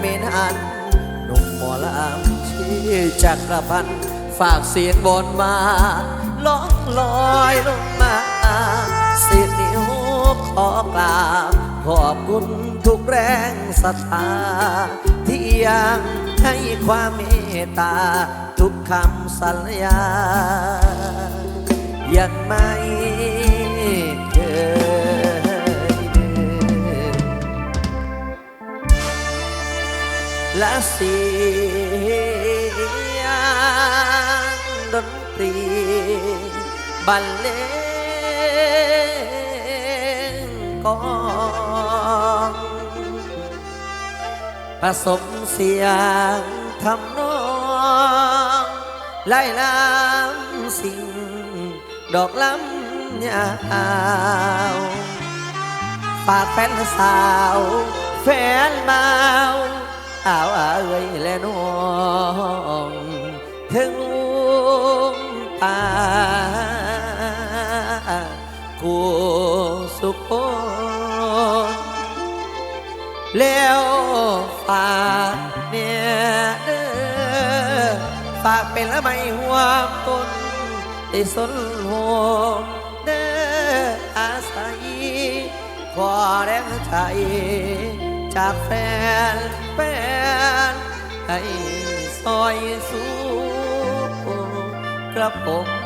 ไม่นานหนุ่มหมอลำที่จักรพันฝากเสียงบนมาล่องลอยลงมาสิบนิ้วขอกราบขอบคุณทุกแรงศรัทธาที่ยังให้ความเมตตา ทุกคำสัญญายังไม่ และเสียงดนตรีบรรเลงกลองผสมเสียงทำน อาวอาวเอ้ยและน้องถึงลุงตากูสุขแล้วฝากเนี่ยเด้อฝากเป็นละไม่ห่วงตนได้สนห่วงเด้ออาศัยขอแรงใจจากแฟนแฟน ให้ซอยสู้กระผม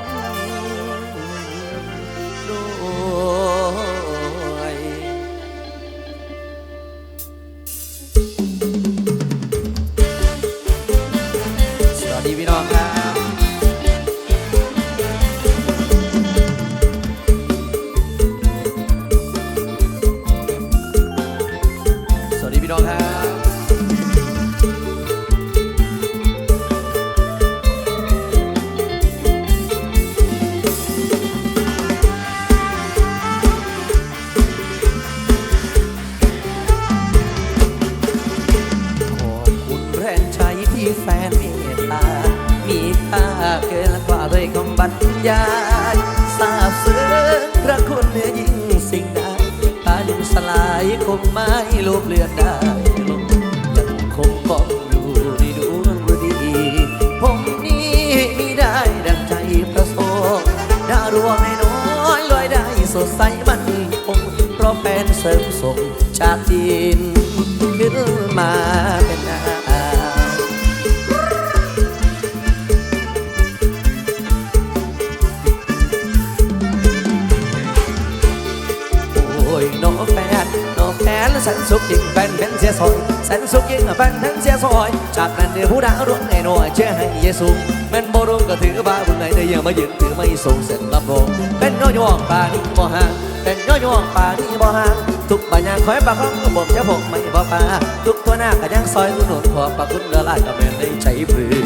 เสริมส่งจากดินขึ้นมาเป็นดาวโอ้ยน้องแฟนน้องแฟนสันสุขยิ่งแฟนเป็นเสียซอยสันสุขยิ่งแฟนทั้งเสียซอย จากนั้นเดี๋ยวผู้ดาวรุ่งในหน่วยเชื่อให้เยซูแม่นบ่รุ่งก็ถือว่าบุญไหนได้ยังมายืนถือไม่สูงเสร็จรับรองเป็นย่อย่องปานี้บ่ห่าง เป็นย่อย่องป่านี้บ่ห่างทุกปัญญาคอยปากของกระบอกจะบอกไม่บ่ป่าทุกตัวหน้าก็ยังซอยอุดหนุนขอปากคุณเดลายกับแม่นได้ใจปรือ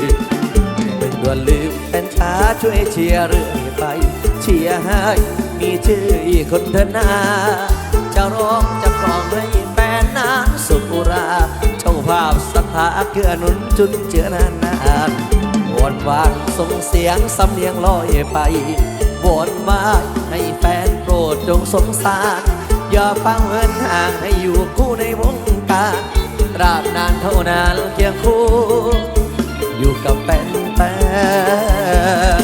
เป็นด่วนลืมเป็นช้าช่วยเชียร์เรื่อยไป เชียร์ให้มีชื่อคนเถอะนาจะร้องจะกลองให้แฟนนานสุขุราเจ้าภาพสถาเกื้อหนุนจุนเจือนานานวอนวานส่งเสียงสำเนียงลอยไปวนวานให้แฟน รดจงสงสาร อย่าฟังเหินห่างให้อยู่คู่ในวงการตราบนานเท่านานเคียงคู่ อยู่กับแฟนแฟน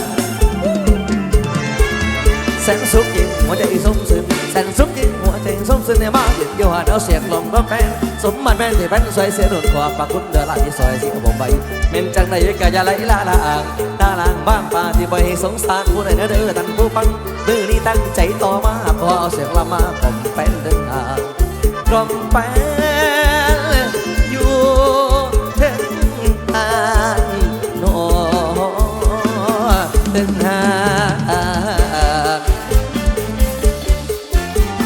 แสนสุขยิ่งหัวใจสมสึนแสนสุขยิ่งหัวใจสมสึนในบ้านเดียวเดียวหาเอาเสียงลมก็แฟนสมมันแม่นที่แฟนสวยเสียหนุนขวาปากคุณเดือดลาที่ซอยสิกระบอกไปเม่นจังใดก็อย่าไหลลาลาอ่างตาลางบ้างป่าที่ไปสงสารผู้ใดเด้อเด้อท่านผู้ฟัง มือนี้ตั้งใจต่อมาขอเอาเสียงละมาผมแฟนเดินทางกลมแฟนอยู่ถึงทางโนถึงทาง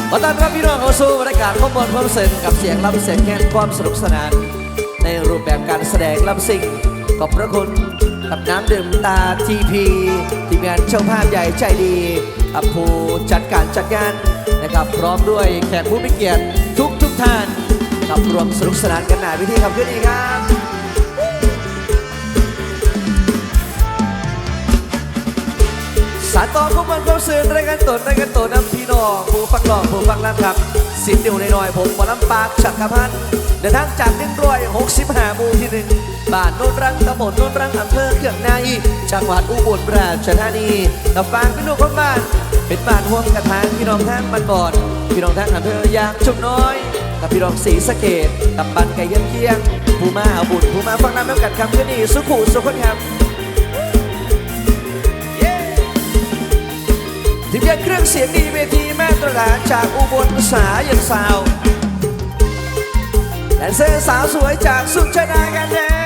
ขอต้อนรับพี่น้องเข้าสู่รายการข้อมูลความเสนกับเสียงรับเสียงแห่ความสนุกสนาน ในรูปแบบการแสดงรับสิ่งขอบพระคุณกับน้ำดื่มตาทีพีทีมงานเจ้าภาพใหญ่ใจดี กับผู้จัดการจัดงานนะครับพร้อมด้วยแขกผู้มีเกียรติทุกทุกท่านกับรวมสนุกสนานกันหนาวิธีขับขึ้นอีกครับสารต่อข้อมูลความสื่อรายการตนรายการตนนำพี่น้องผู้ฟังหลอกผู้ฟังรับครับสิบนิ้วน้อยๆผมหมอลำปากชักกพันธ์เดินทางจากหนึ่งร้อยหกสิบห้าหมู่ที่หนึ่ง บ้านโนนรังตำบลโนนรังอำเภอเขื่องในจังหวัดอุบลราชธานีกับฟางพี่ลูกของบ้าน เป็นบ้านห่วงกระถางพี่น้องทางบ้านบอนพี่น้องทางอำเภอยางชุมน้อยกับพี่น้องศรีสะเกดกับบ้านไก่เยี่ยมเยี่ยงผู้มาเอาบุญผู้มาฟังน้ำน้ำกัดคำคืนนี้สุขุสุขคนครับทีมงานเครื่องเสียงดีเวทีแม่ตรฐานจากอุบลสายันสาวแดนเซอร์สาวสวยจากสุชาดากันแดน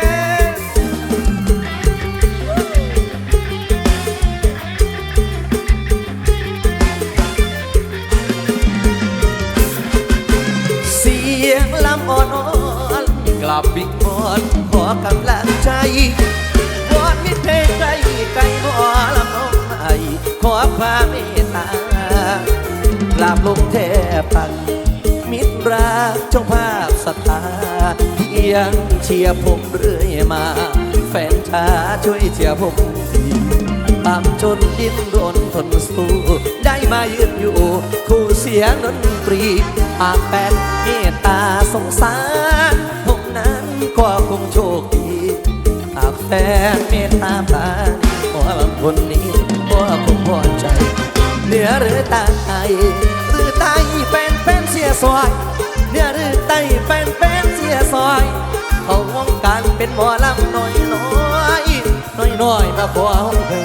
ๆกลับวิงวอนขอกำลังใจวอนมิตรเพลงใกล้ไกลหมอลำน้องใหม่ขอความเมตตากราบลงแทบตักมิตรรักเจ้าภาพศรัทธาที่ยงเชียร์ผมเรื่อยมา แฟนชาช่วยเชียร์ผมทีตามจนดิ้นรนทนสู้ได้มายืนอยู่ คู่เสียงดนตรีหาแฟนเมตตาสงสาร แฟนเมตตาปราณีขอบางคนนี้ก็คงพอใจ เหนือหรือใต้หรือใต้เป็นเป็นเสียซอยเหนือหรือใต้เป็นเป็นเสียซอย เขาวงการเป็นหมอลำน้อยน้อยน้อยน้อยมาขอห้องเถิ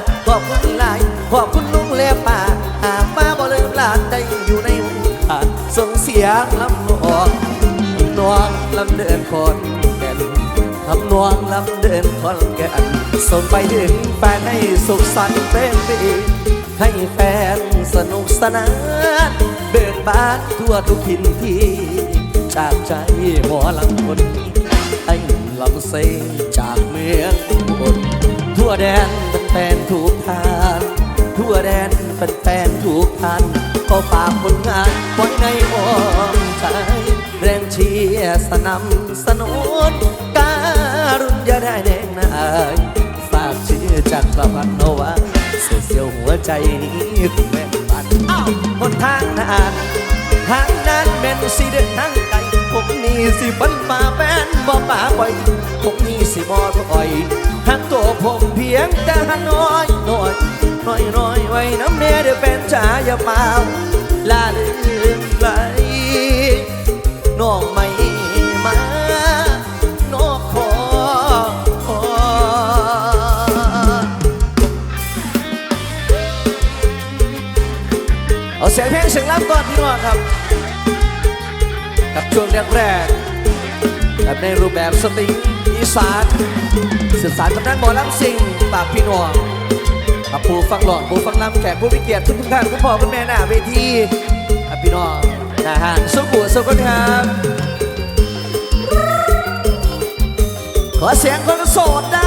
ดขอบคุณหลายขอบคุณลุงและป้าหากมาบ่ลืมหลานได้อยู่ในวงการส่งเสียงลำนองนวงลำเดินคน ทำนวงลำเดินคนแก่นส่งไปถึงแฟนให้สุขสันต์เป็นปีให้แฟนสนุกสนานเบิกบานทั่วทุกทินที่ จากใจหมอลำคนนี้ให้ลำเซงจากเมืองอุบนทั่วแดนเป็นแฟนถูกทาน ทั่วแดนเป็นแฟนถูกทาน ก็ฝากผลงานไว้ในอ้อมใจแรงเชียร์สนับสนุนกา รุณอย่าได้แดงนายฝากชื่อจากประพันธ์เอาไว้เสียเสียวหัวใจนี้คุณแม่บันอ้าวคนทางนั้นทางนั้นเป็นสีเดินทางไกลผมนี่สิฟันฝ่าแฟนบ่ป่าปล่อยผมนี่สิบ่ถอยทางตัวผมเพียงแต่น้อยน้อยน้อยน้อยไว้น้ำเนเดือเป็นชาอย่าเปล่าลาลืมไปน้องไม่ เอาเสียงเพลงเสียงรับก่อนพี่น้องครับ กับช่วงแรกๆแบบในรูปแบบสตริงอีสานสื่อสารกับนักหมอลำซิงปากพี่น้องกับผู้ฟังหลอดผู้ฟังลำแขกผู้มีเกียรติทุกท่านคุณพ่อคุณแม่หน้าเวทีกับพี่น้องนะฮะสุขุสุขครับขอเสียงคนโสดหน้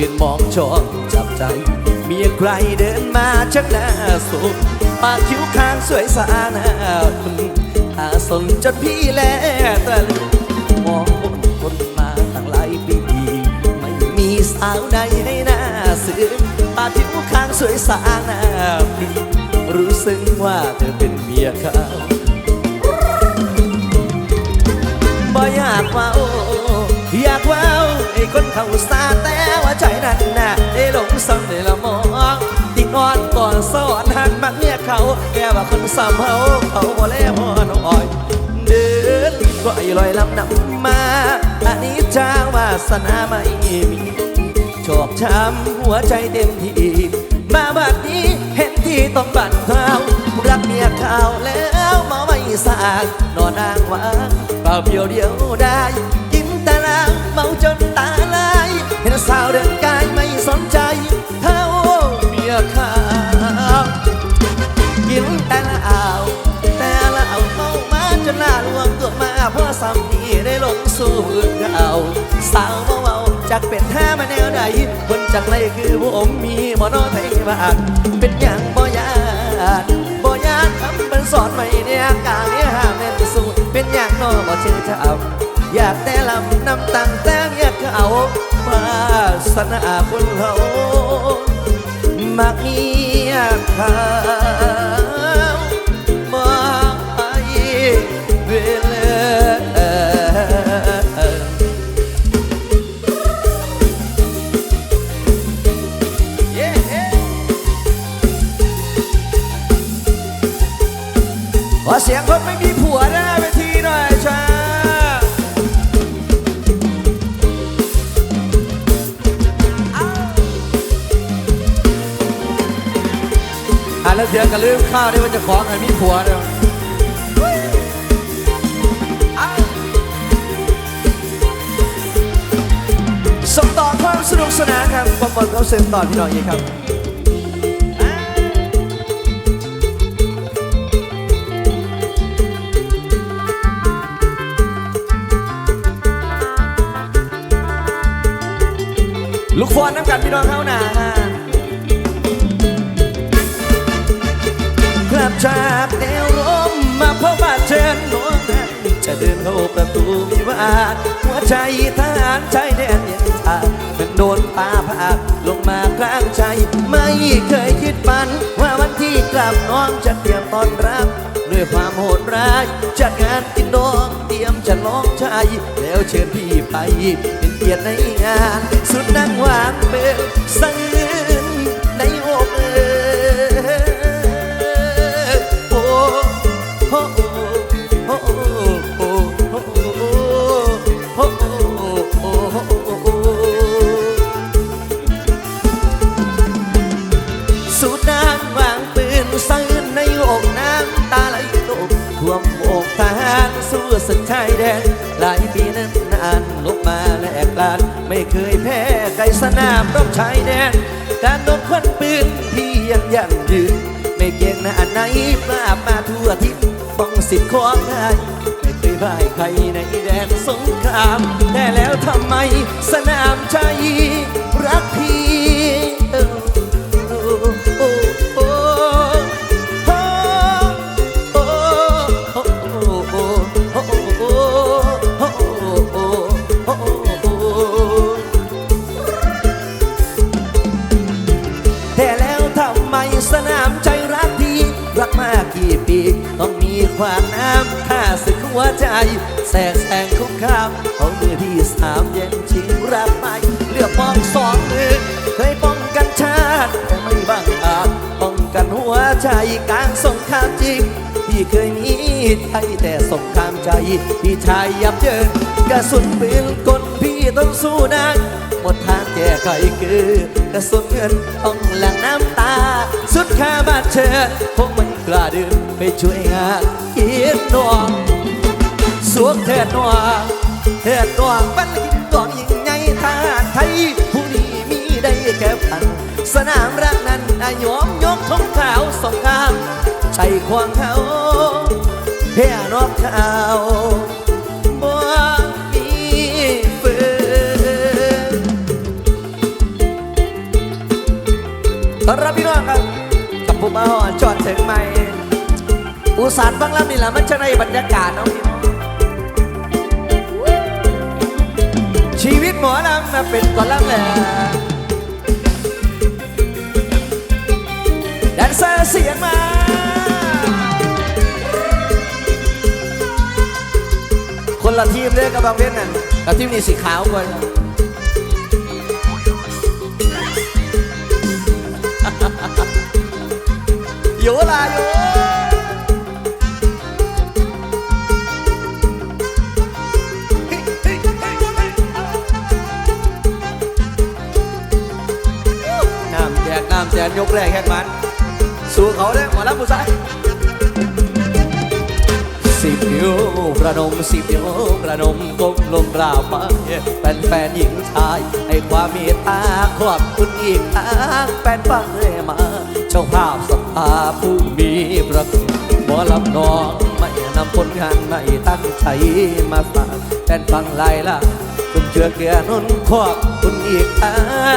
ยืนยืนมองชองจับใจ มีใครเดินมาชักหน้าสุดปากคิ้วข้างสวยสะอาดคุณตาสนจนพี่แลตะลึงมองคนคนมาตั้งหลายปีไม่มีสาวใดให้หน้าซึ้งปากผิวข้างสวยสางหน้าพี่รู้ซึ้งว่าเธอเป็นเมียเขาบ่อยากว่าโอ้ อยากว่าไอ้คนเขาซาแต่ว่าใจนั้นน่ะได้หลงซ้ำได้ละมองติดนอนก่อนสอนหันมักเมียเขาแค่ว่าคนซ้ำเฮาเขาบ่แลพอน้อยเดินก็ไอ้ลอยลำนำมาอันนี้จ้าวาสนาไม่มีชอกช้ำหัวใจเต็มที่มาบัดนี้เห็นที่ต้องบันเทารักเมียข่าวแล้วมาไม่สะอาดนอนอ้างว่างเปล่าเพียวเดียวได้กินแต่ลางเมาจนตาลาย เห็นสาวเดินกายไม่สนใจ เท่าเมียข่าวกินแต่ละอ่าวแต่ละอ่าวเมามาจนล่าลวงตัวมาเพราะสามีได้ลงสู่พื้นเก่าสาวเมาเมาจากเป็นแท้มาแนวใดคนจากไรคือผมมีมอนอไทยบ้านเป็นอย่างบ่ยานบ่ยานคำเป็นสอนไม่เนี่ยกาเนี่ยห้ามแม่นสูเป็นอย่างนอบ่เชื่อเจ้า อยากแต่ลำน้ำตั้งแต่อยากเขามาสนาคนเขามักเมียขาวมา แล้วเดี๋ยวก็ลืมข้าวได้ว่าจะของไงมีผัวเด้อส่งต่อความสนุกสนานครับความบอลเขาเสริมต่อพี่น้องอีกครับลูกฟอนน้ำกันพี่น้องเข้าหนา จากแนวร่มมาพบบ้าเชิญหลวงจะเดินเข้าประตูวิวาทหัวใจทหารชายแดนยังชาเป็นโดนปาผากลงมากลางใจ ไม่เคยคิดฝัน ว่าวันที่กลับน้องจะเตรียมต้อนรับด้วยความโหดร้ายจัดงานกินดองเตรียมจะลองใจแล้วเชิญพี่ไปเป็นเกียรติในงาน สุดนั่งหวางเบลสั่ง ศึกชายแดนหลายปีนั้นนานลบมาแลกลาน ไม่เคยแพ้ไกลสนามรบชายแดน การโดนควันปืนพี่ยังยั่งยืน ไม่เก่งหน้าไหนปราบมาทั่วทิศป้องสิทธิ์ของนายไม่เคยพ่ายใครในแดนสงคราม แต่แล้วทำไมสนามใจรักพี่ แสกแสงคุกคามของมือที่สามเย็นชิงรักไปเลือกมองสองมือเคยป้องกันชาติแต่ไม่บังอาจป้องกันหัวใจกลางสงครามจริงพี่เคยมีไทยแต่สงครามใจ พี่ชายยับเยินกระสุนปืนกลพี่ต้องสู้นานหมดทางแก้ไขคือกระสุนเงินต้องหลั่งน้ำตา สุดค่าบาดเชิญคงไม่กล้าเดินไปช่วยงานเกียรนวง วกเถิดหนวเถิดหนวบันลินกองยิ่งใหญ่ทหาไทย ผู้นี้มีได้แก่พัน สนามรักนั้นอายวมยกทงขาวสงครามใจควงเขาเพียนอกขาวบ่มีฝืนตอนรับพี่น้องครับกับผมมาหอนจอดถึงใหม่อุตส่านบางลำนี่แหละมันจะในบรรยากาศเนาะ ชีวิตหมอลำนะเป็นก่อนลำแหละแดนเซอร์เสียงมาคนละทีมเลยกับบางเว้นนั่นกับทีมนี้สีขาวกว่าอยู่ล่ะอยู่ กน้ำแจกยกแรกแข่งมัน สู้เขาได้หมอลำผู้ชายสิบนิ้วประนมสิบนิ้วประนมก้มลงกราบไหว้แฟนแฟนหญิงชาย ให้ความเมตตาขอบคุณอีกทางแฟนฟังเลยมาเจ้าภาพสภาผู้มีประคุณหมอลำนองไม่นำผลงานไม่ตั้งใจมาฝากแฟนฟังไล่ละคุณเชื่อเกียรนุนขอบคุณอีกทา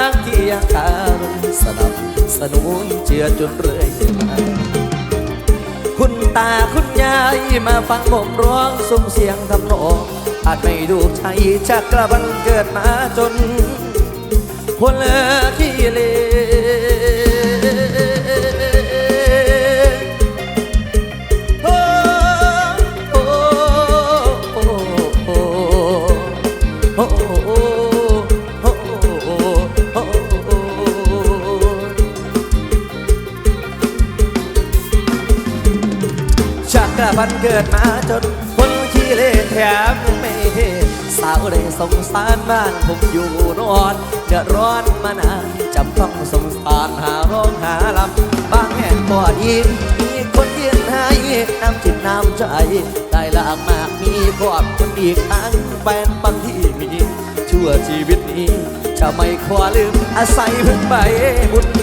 งที่ยังการ สนับสนุนเชื่อจนเรื่อยมาคุณตาคุณยายมาฟังผมร้องส่งเสียงทำนองอาจไม่ดูใช่ชักกระบันเกิดมาจนคนเลอขี้เล ชันเกิดมาจนคนขี้เล่แถมยังไม่เทสาวได้สงสารบ้านผมอยู่นอนเดือดร้อนมานานจำต้องสงสารหาร้องหาลำบางแห่งบ่ดีมีคนยืนให้น้ำจิตน้ำใจได้ลากมากมีครอบคนอีกทั้งแฟนบางที่มีชั่วชีวิตนี้จะไม่ขอลืมอาศัยพึ่งใบบุญบุญ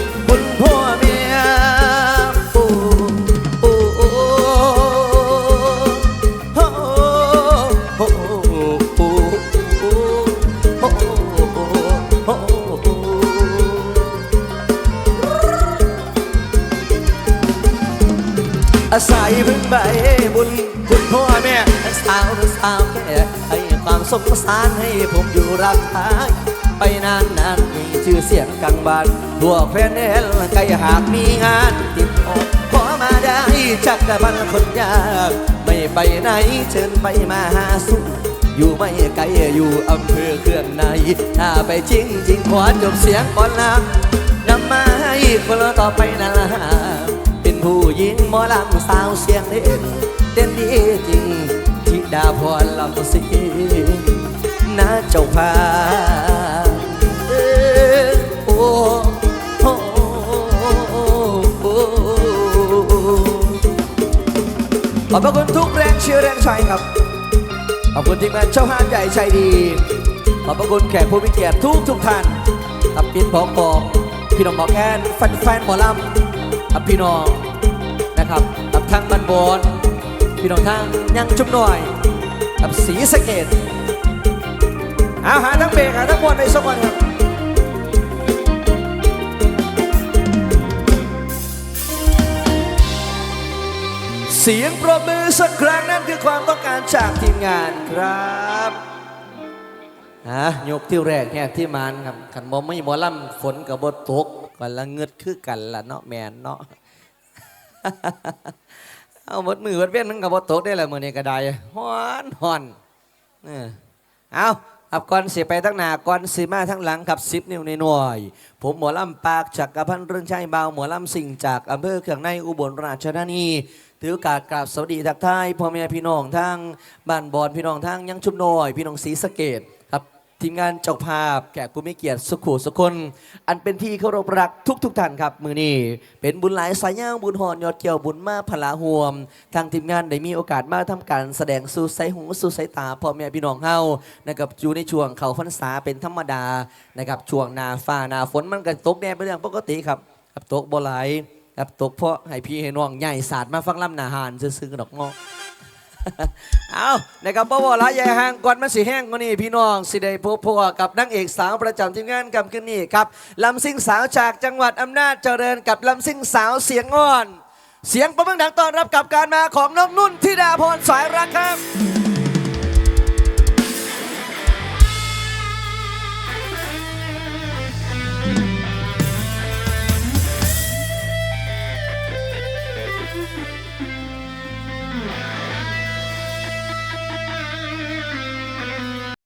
ความสงสารให้ผมอยู่รับท้ายไปนานนานมีชื่อเสียงกลางบานทั่วแฟนแนลไกลหากมีงานติดออกขอมาได้จักกะบันคนยาก ไม่ไปไหนเชิญไปมาหาสู่อยู่ไม่ไกลอยู่อำเภอเครื่องใน ถ้าไปจริงจริงขอจบเสียงก่อนลำนำมาให้คนต่อไปนั่นละเป็นผู้หญิงหมอลำสาวเสียงเด่นเต้นดีจริง ดาพรลำสินะเจ้าพาน้อโอ้โอ้ขอบพระคุณทุกแรงเชียร์แรงใจครับ ขอบคุณทีมงานเจ้าห้านใหญ่ใจดี ขอบพระคุณแขกผู้มีเกียรติทุกทุกท่านกับพี่พองปองพี่น้องหมอแคนแฟนแฟนหมอลำกับพี่น้องนะครับกับทางบันบอนพี่น้องทางยังจุ่มหน่อย กับสีสะเกตเอาหาทั้งเบรกหาทั้งบอลในสักวันครับเสียงปรบมือสักครั้งนั่นคือความต้องการจากทีมงานครับฮะยกที่แรกแหกที่มันครับขันบอไม่หมอลำฝนกับบดตกกันละเงืดคือกันละเนาะแมนเนาะ เอาหมดมือหมดเว้นมันกับบตกได้แหละมือนี้ก็ได้ฮ้อนฮ้อนเออเอาครับก่อนสิไปทั้งหน้าก่อนสิมาทั้งหลังครับสิบนิ้วในหน่วย ผมหมอลำปากจากกระพันเรื่องชัยเบาหมอลำสิ่งจากอำเภอเขื่องในอุบลราชธานีถือโอกาสกราบสวัสดีทักทายพ่อแม่พี่น้องทางบ้านบอนพี่น้องทางยังชุมน้อย พี่น้องศรีสะเกดครับ ทีมงานเจ้าภาพแขกผู้มีเกียรติสุขุสุคน อันเป็นที่เคารพรักทุกทุกท่านครับ มือนี้เป็นบุญหลายสายย่างบุญหอนยอดเกี่ยวบุญมาพลาห่วม ทางทีมงานได้มีโอกาสมาทำการแสดงสู่สายหูสู่สายตาพ่อแม่พี่น้องเฮานะครับอยู่ในช่วงเขาพรรษาเป็นธรรมดานะครับช่วงหนาฟ้าหนาฝนมันก็ตกแดดเป็นเรื่องปกติครับครับตกบ่ไหลายครับตกเพราะให้พี่ให้น้องใหญ่ศาสตร์มาฟังลำหนาหานซื้อๆดอกงอ เอานะครับบ่าวละยายห่างก่อนมันสิแห้งกว่านี้พี่น้องสิได้พบพวกับนางเอกสาวประจำทีมงานกำขึ้นนี่ครับลำซิ่งสาวจากจังหวัดอำนาจเจริญกับลำซิ่งสาวเสียงอ่อน เสียงประมือดังต้อนรับกับการมาของน้องนุ่นธิดาพรสายรักครับ